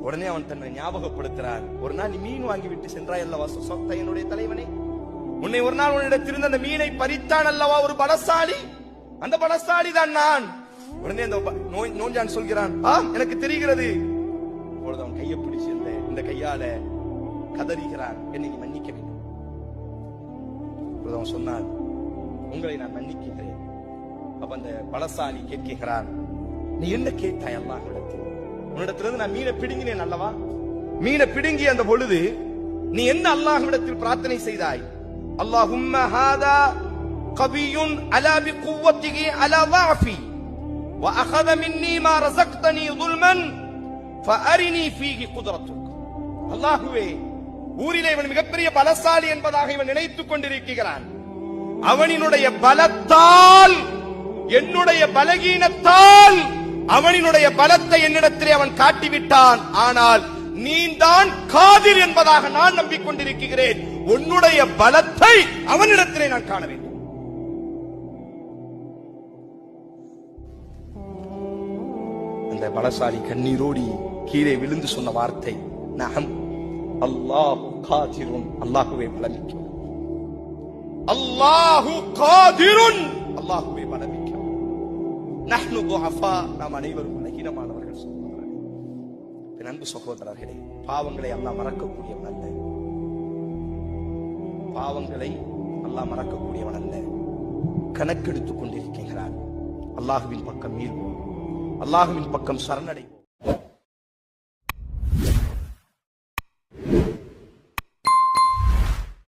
உடனே அவன் தன்னை ஞாபகப்படுத்துறான் ஒரு நாள் நீ மீன் வாங்கி விட்டு சென்றாய் அல்லவா? சொ- சொத்த என்னுடைய தலைவனே. உன்னை ஒரு நாள் உன்னிடத்திலிருந்து அந்த மீனை பறித்தான் அல்லவா? ஒரு பலசாலி. அந்த பலசாலி தான் நான். உடனே அந்த நோய் நோஞ்சான் சொல்கிறான் ஆ எனக்கு தெரிகிறது. அப்பொழுது அவன் கையை பிடிச்சு இந்த இந்த கையால கதறுகிறான். என்னை நீ மன்னிக்க வேண்டும். அப்பொழுது அவன் சொன்னான் உங்களை நான் மன்னிக்கின்றேன். அப்ப அந்த பலசாலி கேட்கிறான் நீ என்ன கேட்டாய் அல்லாஹ்விடத்தில் உன்னிடத்திலிருந்து நான் மீனை பிடுங்கினேன் அல்லவா மீனை பிடுங்கி அந்த பொழுது நீ என்ன அல்லாஹ்விடத்தில் பிரார்த்தனை செய்தாய் அல்லாஹும்ம ஹாதா கவியுன் அலா பிகுவத்திகி அலா ضعفي واخذ مني ما رزقتني ظلما فارني فيه قدرتك அல்லாஹுவே ஊரிலே இவன் மிகப்பெரிய பலசாலி என்பதாக இவன் நினைத்துக் கொண்டிருக்கிறான் அவனினுடைய பலத்தால் என்னுடைய பலகீனத்தால் அவனினுடைய பலத்தை என்னிடத்திலே அவன் காட்டிவிட்டான். ஆனால் நீதான் காதிர் என்பதாக நான் நம்பிக்கொண்டிருக்கிறேன். உன்னுடைய பலத்தை அவனிடத்திலே நான் காண வேண்டும். அந்த பலசாலி கண்ணீரோடி கீழே விழுந்து சொன்ன வார்த்தை நகம் அல்லாஹு காதிரும் அல்லாஹுவே பலமிக்கும் அல்லாஹு காதிரும் அல்லாஹுவே நஹ்னு துஅஃபா நாம் அனைவரும் பலகீனமானவர்கள் சகோதரர்களே. அன்பு சகோதரர்களே பாவங்களை அல்லாஹ் மறக்கக்கூடியவன் அல்ல. பாவங்களை அல்லாஹ் மறக்கக்கூடியவன் அல்ல. கணக்கெடுத்துக் கொண்டிருக்கிறான் அல்லாஹுவின் பக்கம் மீள்வோம் அல்லாஹுவின் பக்கம் சரணடைவோம்.